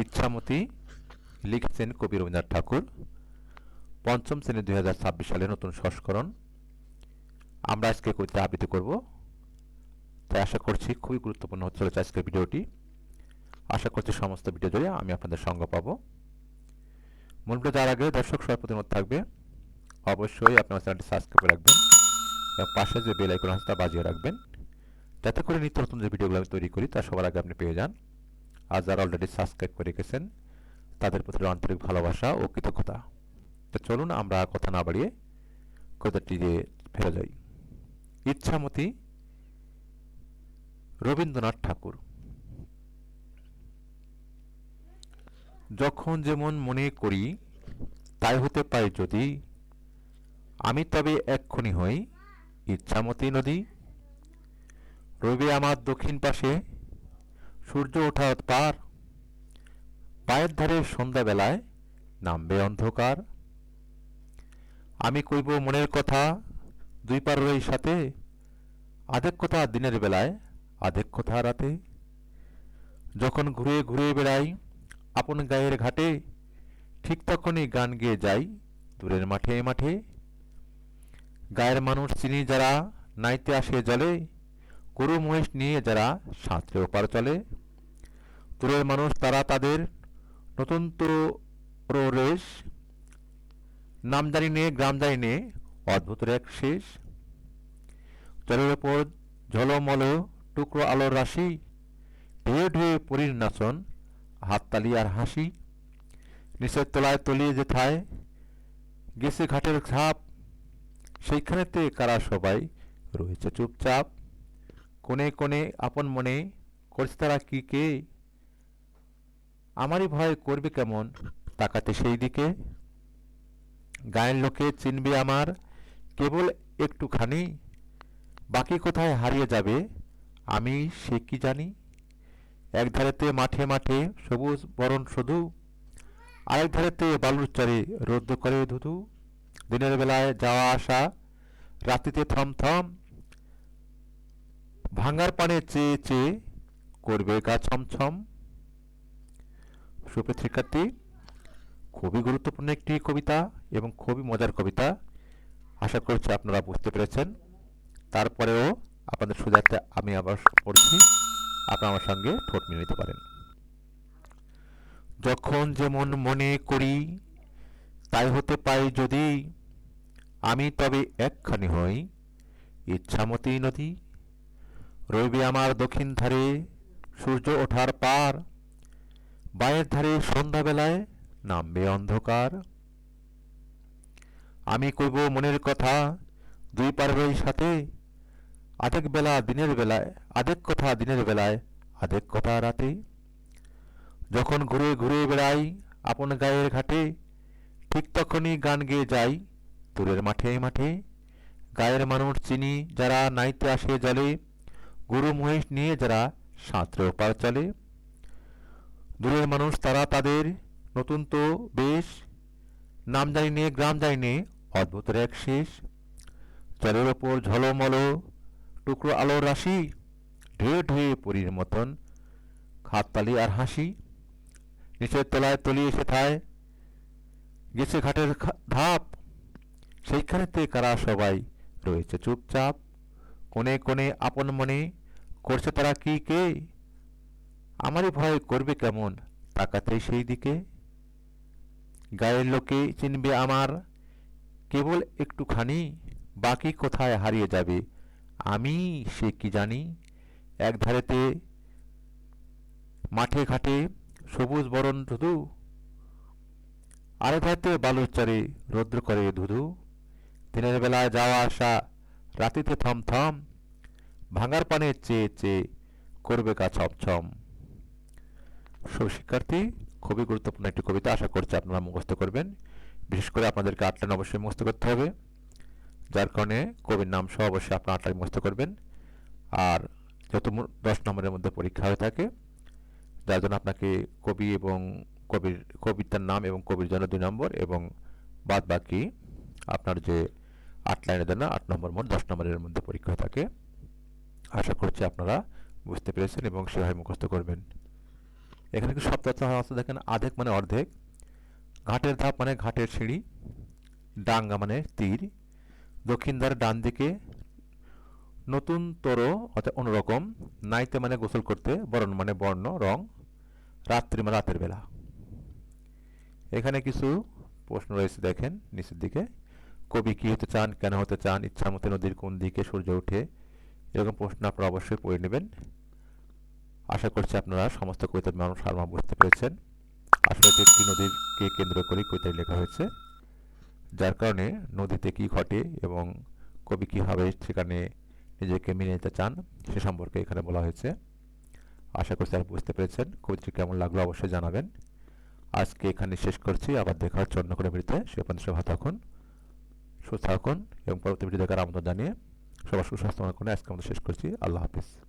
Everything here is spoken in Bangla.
ইচ্ছামতি লিখেছেন কবি রবীন্দ্রনাথ ঠাকুর। পঞ্চম শ্রেণি দুই হাজার ছাব্বিশ সালে নতুন সংস্করণ। আমরা আজকে কবিতা আবৃত্তি করব। তাই আশা করছি খুবই গুরুত্বপূর্ণ হতে আজকের ভিডিওটি। আশা করছি সমস্ত ভিডিও জুড়ে আমি আপনাদের সঙ্গ পাবো। মূল ভিডিও যাওয়ার আগে দর্শক অনুরোধ থাকবে, অবশ্যই আপনার চ্যানেলটি সাবস্ক্রাইব করে রাখবেন এবং পাশে যে বেল আইকন আছে তা বাজিয়ে রাখবেন। যাতে করে নিত্য নতুন যে ভিডিওগুলো আমি তৈরি করি তা সবার আগে আপনি পেয়ে যান। আর যারা অলরেডি সাবস্ক্রাইব করে রেখেছেন, তাদের প্রতি আন্তরিক ভালোবাসা ও কৃতজ্ঞতা। তো চলুন আমরা কথা না বাড়িয়ে দিয়ে ফেরা যাই। ইচ্ছামতি রবীন্দ্রনাথ ঠাকুর। যখন যেমন মনে করি, তাই হতে পারে যদি আমি তবে এক্ষুনি হই ইচ্ছামতি নদী, রবি আমার দক্ষিণ পাশে সূর্য ওঠার পার। পায়ের ধারে সন্ধ্যাবেলায় নামবে অন্ধকার। আমি কইব, মনের কথা দুই পারের সাথে, আধেক কথা দিনের বেলায়, আধেক কথা রাতে। যখন ঘুরে ঘুরে বেড়াই আপন গায়ের ঘাটে, ঠিক তখনই গান গেয়ে যাই দূরের মাঠে মাঠে। গায়ের মানুষ চিনি যারা, নাইতে আসে জলে, গরু মহিষ নিয়ে যারা সাঁতরে ওপার চলে। দূরের মানুষ, তারা তাদের নতুন তো রেশ নে, গ্রাম জানি নে, অদ্ভুত এক শেষ। জলের ওপর ঝলমল টুকরো আলোর রাশি ঢেয়ে ঢেয়ে পরীর নাচন হাততালি আর হাসি। নিচের তলায় তলিয়ে যেথায় গেছে ঘাটের ছাপ, সেইখানেতে কারা সবাই রয়েছে চুপচাপ? কোণে কোণে আপন মনে করছে তারা কি কে? আমারই ভয় করবে কেমন? তাকাতে সেই দিকে গায়ের লোকে চিনবে আমার। কেবল একটুখানি। বাকি কোথায় হারিয়ে যাবে? আমি সে কি জানি? একধারেতে মাঠে মাঠে সবুজ বরণ শুধু আরেক ধারেতে বালুর রৌদ্র করে ধুধু। দিনের বেলায় যাওয়া আসা, রাত্রিতে থমথম ভাঙার পানে চেয়ে চেয়ে করবে গা ছমছম। সুপ্রিয় শিক্ষার্থী খুবই গুরুত্বপূর্ণ একটি কবিতা এবং খুবই মজার কবিতা। আশা করছি আপনারা বুঝতে পেরেছেন। তারপরেও আপনাদের সুবিধার্থে আমি আবার পড়ছি। আপনারা আমার সঙ্গে ঠোঁট মিলে নিতে পারেন। যখন যেমন মনে করি, তাই হতে পাই যদি আমি তবে একখানি হই। ইচ্ছামতি নদী, রইবে আমার দক্ষিণ ধারে সূর্য ওঠার পার বায়ের ধারে সন্ধ্যাবেলায় নামবে অন্ধকার। আমি কইব মনের কথা দুই পারের সাথে, আধেক বেলা দিনের বেলায়, আধেক কথা দিনের বেলায়, আধেক কথা রাতে। যখন ঘুরে ঘুরে বেড়াই আপন গায়ের ঘাটে, ঠিক তখনই গান গেয়ে যাই দূরের মাঠে মাঠে। গায়ের মানুষ চিনি যারা নাইতে আসে জলে, গুরু মহিষ নিয়ে যারা সাঁতরে ওপার চলে। দূরের মানুষ, তারা তাদের নতুন তো বেশ, নাম জানি নে, গ্রাম জানি নে অদ্ভুত এক শেষ। জলের ওপর ঝলমল টুকরো আলোর রাশি ঢেয়ে ঢেয়ে পরীর মতন হাততালি আর হাসি। নিচের তলায় তলিয়ে এসে থায় গেছে ঘাটের ধাপ। সেইখানেতে কারা সবাই রয়েছে চুপচাপ? কোণে কোণে আপন মনে করছে তারা কি কে? আমারই ভয় করবে কেমন? তাকাতে সেই দিকে। গায়ের লোকে চিনবে আমার। কেবল একটুখানি, বাকি কোথায় হারিয়ে যাবে? আমি সে কি জানি? এক ধারেতে মাঠে ঘাটে সবুজ বরণ ধুধু আরেক ধারেতে বালুর চারে রৌদ্র করে ধুধু। দিনের বেলায় যাওয়া আসা, রাতিতে থমথম, ভাঙার পানে চেয়ে চেয়ে করবে গা ছমছম। সব শিক্ষার্থী, খুবই গুরুত্বপূর্ণ একটি কবিতা আশা করছি আপনারা মুখস্থ করবেন। বিশেষ করে আপনাদেরকে আটটা অবশ্যই মুখস্থ করতে হবে। যার কারণে কবির নাম সহ অবশ্যই আপনার আটটাই মুখস্থ করবেন। আর যত দশ নম্বরের মধ্যে পরীক্ষা হয়ে থাকে, যার জন্য আপনাকে কবি এবং কবির, কবিতার নাম এবং কবির জন্য দুই নম্বর এবং বাদ বাকি আপনার যে আট লাইনের জন্য আট নম্বর মোট দশ নম্বরের মধ্যে পরীক্ষা থাকে। আশা করছি আপনারা বুঝতে পেরেছেন এবং সেভাবে মুখস্থ করবেন। এখানে কি শব্দ আছে দেখেন, আধেক মানে অর্ধেক, ঘাটের ধাপ মানে ঘাটের সিঁড়ি, ডাঙ্গা মানে তীর, দক্ষিণ ধারে ডান দিকে নতুন তরো অর্থাৎ অন্যরকম নাইতে মানে গোসল করতে, বরণ মানে বর্ণ, রং, রাত্রি মানে রাতের বেলা। এখানে কিছু প্রশ্ন রয়েছে দেখেন, নিচের দিকে। কবি কি হতে চান, কেন হতে চান ইচ্ছামতি নদীর কোন দিকে সূর্য ওঠে, এরকম প্রশ্ন আপনারা অবশ্যই পড়ে নেবেন। আশা করছি আপনারা সমস্ত কবিতার মানুষ সারমা বুঝতে পেরেছেন। আসলে একটি নদীকে কেন্দ্র করে কবিতায় লেখা হয়েছে। যার কারণে নদীতে কি ঘটে এবং কবি কীভাবে সেখানে নিজেকে মেনে নিতে চান, সে সম্পর্কে এখানে বলা হয়েছে। আশা করছি আপনি বুঝতে পেরেছেন। কবিতাটি কেমন লাগল অবশ্যই জানাবেন। আজকে এখানে শেষ করছি। আবার দেখা হচ্ছে অন্য কোনো সে পর্যন্ত থাকুন, সুস্থ থাকুন এবং পরবর্তী ভিডিও দেখার আমন্ত্রণ জানিয়ে সবার সুস্বাস্থ্য কামনা করে আজকে আমাদের শেষ করছি। আল্লাহ হাফিজ।